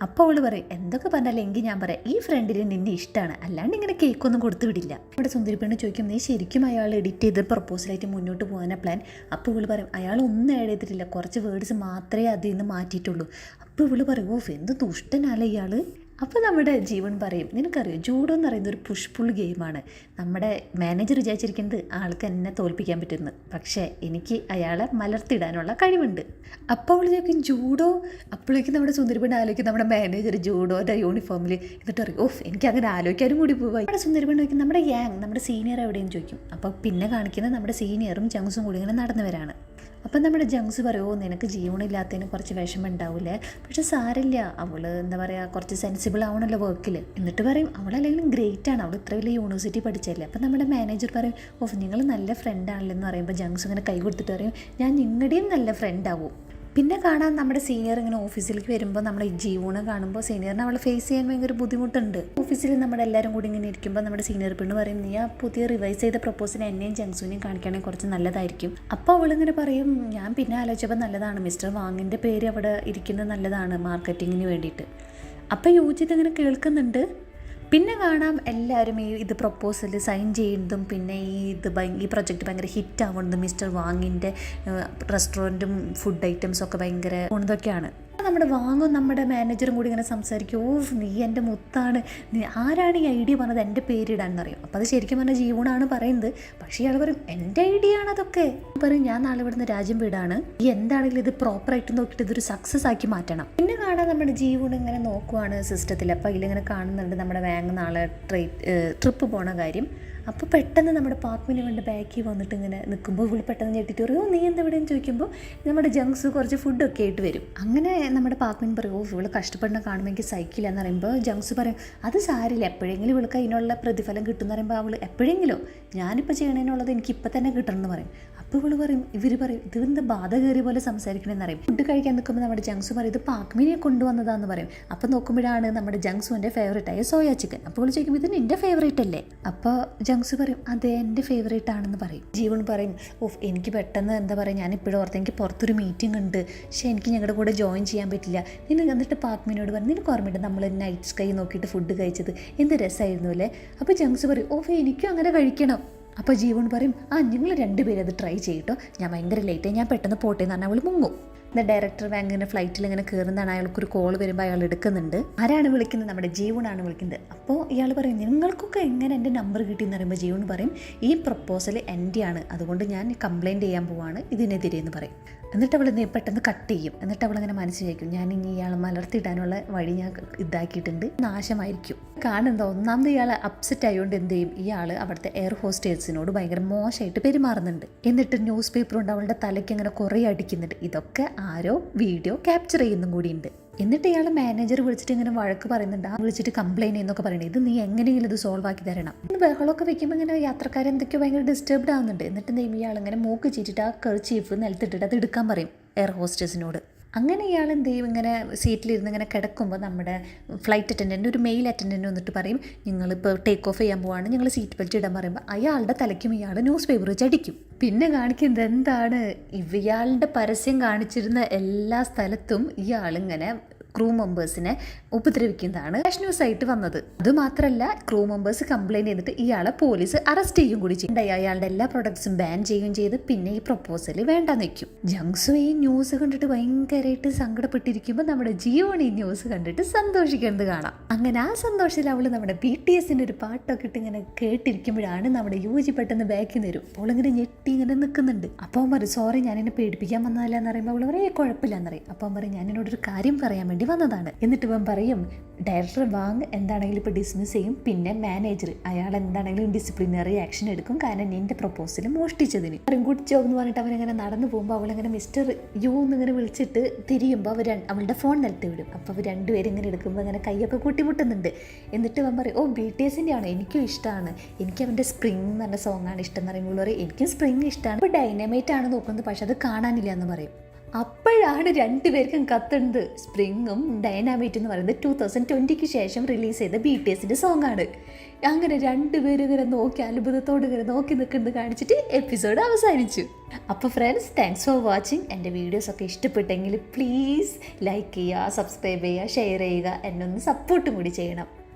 അപ്പോൾ അവൾ പറയും എന്തൊക്കെ പറഞ്ഞാലും എങ്കിൽ ഞാൻ പറയാം. ഈ ഫ്രണ്ടിന് നിന്നെ ഇഷ്ടമാണ് അല്ലാണ്ട് ഇങ്ങനെ കേക്കൊന്നും കൊടുത്തു വിടില്ല. ഇവിടെ സുന്ദരി പെണ്ണ് ചോദിക്കും നീ ശരിക്കും അയാൾ എഡിറ്റ് ചെയ്ത് പ്രപ്പോസലായിട്ട് മുന്നോട്ട് പോകാനാ പ്ലാൻ അപ്പോൾ ഇവൾ പറയും അയാൾ ഒന്നും ആഡ് ചെയ്തിട്ടില്ല. കുറച്ച് വേർഡ്സ് മാത്രമേ അതിൽ നിന്ന് മാറ്റിയിട്ടുള്ളൂ. അപ്പോൾ ഇവൾ പറയും ഓഫ് എന്ത് ദുഷ്ടനാലേ ഇയാൾ അപ്പോൾ നമ്മുടെ ജീവൻ പറയും നിനക്കറിയോ ജൂഡോ എന്ന് പറയുന്നത് ഒരു പുഷ് പുൾ ഗെയിമാണ് നമ്മുടെ മാനേജർ വിചാരിച്ചിരിക്കുന്നത് ആൾക്ക് എന്നെ തോൽപ്പിക്കാൻ പറ്റുന്ന പക്ഷേ എനിക്ക് അയാളെ മലർത്തിടാനുള്ള കഴിവുണ്ട്. അപ്പോൾ അവൾ ചോദിക്കും ജൂഡോ അപ്പോഴേക്കും നമ്മുടെ സുന്ദരിപ്പെണ്ണ് ആലോചിക്കും നമ്മുടെ മാനേജർ ജൂഡോന്റെ യൂണിഫോമിൽ എന്നിട്ട് പറയും ഓഫ് എനിക്ക് അങ്ങനെ ആലോചിക്കാനും കൂടി പോവാ. നമ്മുടെ സുന്ദരിപ്പെണ്ണ് ചോദിക്കും നമ്മുടെ യാങ് നമ്മുടെ സീനിയർ എവിടെയെന്ന്? ചോദിക്കും. അപ്പോൾ പിന്നെ കാണിക്കുന്നത് നമ്മുടെ സീനിയറും ജങ്സും കൂടി ഇങ്ങനെ നടന്നവരാണ്. അപ്പം നമ്മുടെ ജങ്സ് പറയുമോ നിനക്ക് ജീവനില്ലാത്തതിന് കുറച്ച് വിഷമം ഉണ്ടാവില്ലേ പക്ഷെ സാരില്ല അവൾ എന്താ പറയുക കുറച്ച് സെൻസിബിൾ ആവണല്ലോ വർക്കിൽ എന്നിട്ട് പറയും അവളല്ലെങ്കിലും ഗ്രേറ്റ് ആണ്. അവൾ ഇത്ര വലിയ യൂണിവേഴ്സിറ്റി പഠിച്ചല്ലേ അപ്പം നമ്മുടെ മാനേജർ പറയും ഓഫ് നിങ്ങൾ നല്ല ഫ്രണ്ട് ആണല്ലോ എന്ന് പറയുമ്പോൾ ജങ്സ് ഇങ്ങനെ കൈ കൊടുത്തിട്ട് പറയും ഞാൻ നിങ്ങളുടെയും നല്ല ഫ്രണ്ട് ആവും. പിന്നെ കാണാൻ നമ്മുടെ സീനിയർ ഇങ്ങനെ ഓഫീസിലേക്ക് വരുമ്പോൾ നമ്മൾ ഈ ജീവനെ കാണുമ്പോൾ സീനിയറിനെ അവളെ ഫേസ് ചെയ്യാൻ ഭയങ്കര ബുദ്ധിമുട്ടുണ്ട്. ഓഫീസിൽ നമ്മുടെ എല്ലാവരും കൂടി ഇങ്ങനെ ഇരിക്കുമ്പോൾ നമ്മുടെ സീനിയർ പെണ്ണ് പറയും നീ ആ പുതിയ റിവൈസ് ചെയ്ത പ്രപ്പോസൽ എന്നെയും ജങ്സുവിനെയും കാണിക്കുകയാണെങ്കിൽ കുറച്ച് നല്ലതായിരിക്കും. അപ്പോൾ അവളിങ്ങനെ പറയും ഞാൻ പിന്നെ ആലോചിച്ചപ്പോൾ നല്ലതാണ്. മിസ്റ്റർ വാങ്ങിന്റെ പേര് അവിടെ ഇരിക്കുന്നത് നല്ലതാണ് മാർക്കറ്റിങ്ങിന് വേണ്ടിയിട്ട്. അപ്പോൾ യൂജിത് ഇങ്ങനെ കേൾക്കുന്നുണ്ട്. പിന്നെ കാണാം. എല്ലാവരും ഈ ഇത് പ്രപ്പോസൽ സൈൻ ചെയ്യുന്നതും പിന്നെ ഈ ഇത് ഈ പ്രൊജക്റ്റ് ഭയങ്കര ഹിറ്റ് ആവുന്നതും മിസ്റ്റർ വാങ്ങിന്റെ റെസ്റ്റോറന്റും ഫുഡ് ഐറ്റംസും ഒക്കെ ഭയങ്കര പോണതൊക്കെയാണ് നമ്മുടെ വാങ്ങും നമ്മുടെ മാനേജറും കൂടി ഇങ്ങനെ സംസാരിക്കും. ഓ നീ എന്റെ മുത്താണ്. നീ ആരാണ് ഈ ഐഡിയ പറഞ്ഞത്? എന്റെ പേരിടാന്ന് അറിയും അപ്പോൾ അത് ശരിക്കും പറഞ്ഞാൽ ജീവനാണ് പറയുന്നത്. പക്ഷേ ഇയാൾ പറയും എന്റെ ഐഡിയ ആണ് അതൊക്കെ. പറയും ഞാൻ നാളെ ഇവിടുന്ന് രാജ്യം വീടാണ്. ഈ എന്താണെങ്കിലും ഇത് പ്രോപ്പറായിട്ട് നോക്കിയിട്ട് ഇതൊരു സക്സസ് ആക്കി മാറ്റണം. പിന്നെ കാണാൻ നമ്മുടെ ജീവൻ ഇങ്ങനെ നോക്കുവാണ് സിസ്റ്റത്തിൽ അപ്പോൾ ഇതിലിങ്ങനെ കാണുന്നുണ്ട് നമ്മുടെ വാങ്ങുന്ന ആളെ ട്രിപ്പ് പോണ കാര്യം. അപ്പോൾ പെട്ടെന്ന് നമ്മുടെ പാത്മിന് വേണ്ടി ബാക്കിൽ വന്നിട്ട് ഇങ്ങനെ നിൽക്കുമ്പോൾ പുള്ളി പെട്ടെന്ന് ഞെട്ടിട്ട് പറയും ഓ നീ എന്താ ഇവിടെ ചോദിക്കുമ്പോൾ നമ്മുടെ ജങ്ക്സ് കുറച്ച് ഫുഡൊക്കെ ആയിട്ട് വരും. അങ്ങനെ നമ്മുടെ പാത്മിൻ പറയും ഓ ഇവൾ കഷ്ടപ്പെടുന്ന കാണുമ്പോൾ സൈക്കിൾ എന്ന് പറയുമ്പോൾ ജങ്ക്സ് പറയും അത് സാരില്ല എപ്പോഴെങ്കിലും ഇവൾക്ക് അതിനുള്ള പ്രതിഫലം കിട്ടുമെന്ന് പറയുമ്പോൾ അവൾ എപ്പോഴെങ്കിലും ഞാനിപ്പോൾ ചെയ്യണതിനുള്ളത് എനിക്ക് ഇപ്പം തന്നെ കിട്ടണം എന്ന് പറയും. അപ്പോൾ ഇവൾ പറയും ഇവർ പറയും ഇത് എന്താ ബാധ കയറിയ പോലെ സംസാരിക്കണമെന്ന് അറിയും. ഫുഡ് കഴിക്കാൻ നിൽക്കുമ്പോൾ നമ്മുടെ ജങ്ക്സ് പറയും ഇത് പാക്മിനെ കൊണ്ടുവന്നതാന്ന് പറയും. അപ്പോൾ നോക്കുമ്പോഴാണ് നമ്മുടെ ജങ്സുവിന്റെ ഫേവറേറ്റ് ആയ സോയ ചിക്കൻ അപ്പോൾ ഇവൾ ചോദിക്കും ഇത് നിന്റെ ഫേവറേറ്റ് അല്ലേ? അപ്പോൾ ജങ്സ് പറയും അത് എന്റെ ഫേവറേറ്റ് ആണെന്ന് പറയും. ജീവൻ പറയും ഓഫ് എനിക്ക് പെട്ടെന്ന് എന്താ പറയുക ഞാൻ ഇപ്പോഴും ഓർത്ത് എനിക്ക് പുറത്തൊരു മീറ്റിംഗ് ഉണ്ട്. പക്ഷേ എനിക്ക് ഞങ്ങളുടെ കൂടെ ജോയിൻ ചെയ്യാൻ പറ്റില്ല. നിനക്ക് എന്നിട്ട് പാക്മിനോട് പറഞ്ഞു നിനക്ക് ഓർമ്മയുണ്ട് നമ്മൾ നൈറ്റ് സ്കൈ നോക്കിയിട്ട് ഫുഡ് കഴിച്ചത്? എന്ത് രസമായിരുന്നു അല്ലേ? അപ്പോൾ ജങ്സ് പറയും ഓഫ് എനിക്കും അങ്ങനെ കഴിക്കണം. അപ്പോൾ ജീവൻ പറയും ആ നിങ്ങൾ രണ്ടുപേരും അത് ട്രൈ ചെയ്യട്ടോ ഞാൻ ഭയങ്കര ലേറ്റായി ഞാൻ പെട്ടെന്ന് പോട്ടെ എന്ന് പറഞ്ഞാൽ അവൾ മുങ്ങും. ഡയറക്ടർ ബാങ്കിന്റെ ഫ്ലൈറ്റിൽ ഇങ്ങനെ കയറുന്നതാണ് അയാൾക്കൊരു കോൾ വരുമ്പോൾ അയാൾ എടുക്കുന്നുണ്ട്. ആരാണ് വിളിക്കുന്നത്? നമ്മുടെ ജീവനാണ് വിളിക്കുന്നത്. അപ്പോൾ ഇയാൾ പറയും നിങ്ങൾക്കൊക്കെ എങ്ങനെ എന്റെ നമ്പർ കിട്ടിയെന്ന് പറയുമ്പോൾ ജീവൻ പറയും ഈ പ്രപ്പോസൽ എന്റെയാണ് അതുകൊണ്ട് ഞാൻ കംപ്ലയിന്റ് ചെയ്യാൻ പോവാണ്. ഇതിനെതിരെ എന്ന് പറയും. എന്നിട്ട് അവൾ പെട്ടെന്ന് കട്ട് ചെയ്യും. എന്നിട്ട് അവൾ അങ്ങനെ മനസ്സിൽ വയ്ക്കും ഞാൻ ഇനി ഇയാൾ മലർത്തിയിടാനുള്ള വഴി ഞാൻ ഇതാക്കിയിട്ടുണ്ട്. നാശമായിരിക്കും. കാണുന്നത് ഒന്നാമത് ഇയാൾ അപ്സെറ്റ് ആയതുകൊണ്ട് എന്ത് ചെയ്യും? ഇയാൾ അവിടുത്തെ എയർ ഹോസ്റ്റേഴ്സിനോട് ഭയങ്കര മോശമായിട്ട് പെരുമാറുന്നുണ്ട്. എന്നിട്ട് ന്യൂസ് പേപ്പർ കൊണ്ട് അവളുടെ തലയ്ക്ക് അങ്ങനെ കുറേ അടിക്കുന്നുണ്ട്. ഇതൊക്കെ ആരോ വീഡിയോ ക്യാപ്ചർ ചെയ്യുന്നും കൂടിയുണ്ട്. എന്നിട്ട് ഇയാൾ മാനേജർ വിളിച്ചിട്ട് ഇങ്ങനെ വഴക്ക് പറയുന്നുണ്ട്. ആ വിളിച്ചിട്ട് കംപ്ലൈന്റ് ചെയ്യുന്നൊക്കെ പറയുന്നത് ഇത് നീ എങ്ങനെയെങ്കിലും ഇത് സോൾവ് ആക്കി തരണം. ബഹളമൊക്കെ വെക്കുമ്പോൾ ഇങ്ങനെ യാത്രക്കാർ എന്തൊക്കെയോ ഭയങ്കര ഡിസ്റ്റർബ്ഡ് ആവുന്നുണ്ട്. എന്നിട്ട് ഇയാൾ ഇങ്ങനെ മൂക്ക് ചീറ്റിട്ട് ആ കർ ചീഫ് നിലത്തിട്ടിട്ട് അത് എടുക്കാൻ പറയും. എയർ ഹോസ്റ്റേഴ്സിനോട് അങ്ങനെ ഇയാൾ എന്ത് ചെയ്യും? ഇങ്ങനെ സീറ്റിലിരുന്ന് ഇങ്ങനെ കിടക്കുമ്പോൾ നമ്മുടെ ഫ്ലൈറ്റ് അറ്റൻഡന്റ് ഒരു മെയിൽ അറ്റൻഡന്റ് വന്നിട്ട് പറയും നിങ്ങളിപ്പോൾ ടേക്ക് ഓഫ് ചെയ്യാൻ പോവാണ്. നിങ്ങൾ സീറ്റ് ബെൽറ്റ് ഇടാൻ പറയുമ്പോൾ അയാളുടെ തലയ്ക്കും ഇയാൾ ന്യൂസ് പേപ്പർ വെച്ച് അടിക്കും. പിന്നെ കാണിക്കുന്നത് എന്താണ്? ഇയാളുടെ പരസ്യം കാണിച്ചിരുന്ന എല്ലാ സ്ഥലത്തും ഇയാളിങ്ങനെ ക്രൂ മെമ്പേഴ്സിനെ ഉപദ്രവിക്കുന്നതാണ് ഫ്ലാഷ് ന്യൂസ് ആയിട്ട് വന്നത്. അത് മാത്രമല്ല ക്രൂ മെമ്പേഴ്സ് കംപ്ലൈന്റ് ചെയ്തിട്ട് ഇയാളെ പോലീസ് അറസ്റ്റ് ചെയ്യും കൂടി ചെയ്യും. അയാളുടെ എല്ലാ പ്രൊഡക്ട്സും ബാൻ ചെയ്യുകയും ചെയ്ത് പിന്നെ ഈ പ്രൊപ്പോസൽ വേണ്ട നിൽക്കും ജങ്സു ഈ ന്യൂസ് കണ്ടിട്ട് ഭയങ്കരമായിട്ട് സങ്കടപ്പെട്ടിരിക്കുമ്പോൾ നമ്മുടെ ജിയോൺ ഈ ന്യൂസ് കണ്ടിട്ട് സന്തോഷിക്കുന്നത് കാണാം. അങ്ങനെ ആ സന്തോഷത്തിൽ അവൾ നമ്മുടെ ബി ടി എസിന്റെ ഒരു പാട്ടൊക്കെ ഇട്ട് ഇങ്ങനെ കേട്ടിരിക്കുമ്പോഴാണ് നമ്മുടെ യൂജി പെട്ടെന്ന് ബാക്കി നേരും അപ്പോൾ ഇങ്ങനെ ഞെട്ടി ഇങ്ങനെ നിൽക്കുന്നുണ്ട്. അപ്പോൾ പറയും സോറി ഞാൻ എന്നെ പേടിപ്പിക്കാൻ വന്നതല്ല എന്ന് പറയുമ്പോൾ അവൾ പറയും "ഏയ് കുഴപ്പമില്ല എന്നറിയും അപ്പോൾ പറയും ഞാൻ കാര്യം പറയാൻ വേണ്ടി വന്നതാണ്. എന്നിട്ട് ഇവൻ പറയും ഡയറക്ടർ വാങ് എന്താണെങ്കിലും ഇപ്പോൾ ഡിസ്മിസ് ചെയ്യും. പിന്നെ മാനേജർ അയാൾ എന്താണെങ്കിലും ഡിസിപ്ലിനറി ആക്ഷൻ എടുക്കും. കാരണം നിന്റെ പ്രൊപ്പോസൽ മോഷ്ടിച്ചതിന്. ഗുഡ് ജോബ് എന്ന് പറഞ്ഞിട്ട് അവനങ്ങനെ നടന്നു പോകുമ്പോൾ അവളങ്ങനെ മിസ്റ്റർ യു എന്നിങ്ങനെ വിളിച്ചിട്ട് തിരിയുമ്പോൾ അവർ അവളുടെ ഫോൺ നിലത്ത് വിടും. അപ്പോൾ അവർ രണ്ടുപേരും ഇങ്ങനെ എടുക്കുമ്പോൾ അങ്ങനെ കൈയൊക്കെ കൂട്ടിമുട്ടുന്നുണ്ട്. എന്നിട്ട് അവൻ പറയും ഓ ബി ടി എസിന്റെ ആണോ? എനിക്കും ഇഷ്ടമാണ് എനിക്ക് അവന്റെ സ്പ്രിംഗ് എന്ന് പറഞ്ഞ സോങ്ങാണ് ഇഷ്ടം എന്ന് പറയുമ്പോൾ പറയും എനിക്കും സ്പ്രിംഗ് ഇഷ്ടമാണ് ഇപ്പോൾ ഡൈനമേറ്റ് ആണ് നോക്കുന്നത്. പക്ഷെ അത് കാണാനില്ല എന്ന് പറയും. അപ്പോഴാണ് രണ്ടുപേർക്കും കത്തുന്നത് സ്പ്രിങ്ങും ഡൈനാമൈറ്റ് എന്ന് പറയുന്നത് ടൂ തൗസൻഡ് ട്വന്റിക്ക് ശേഷം റിലീസ് ചെയ്ത ബി ടി എസിന്റെ സോങ്ങാണ് അങ്ങനെ രണ്ടുപേരും ഇങ്ങനെ നോക്കി അത്ഭുതത്തോട് ഇങ്ങനെ നോക്കി നിൽക്കുന്നത് കാണിച്ചിട്ട് എപ്പിസോഡ് അവസാനിച്ചു. അപ്പോൾ ഫ്രണ്ട്സ് താങ്ക്സ് ഫോർ വാച്ചിങ് എന്റെ വീഡിയോസൊക്കെ ഇഷ്ടപ്പെട്ടെങ്കിൽ പ്ലീസ് ലൈക്ക് ചെയ്യുക സബ്സ്ക്രൈബ് ചെയ്യുക ഷെയർ ചെയ്യുക എന്നൊന്ന് സപ്പോർട്ടും കൂടി ചെയ്യണം.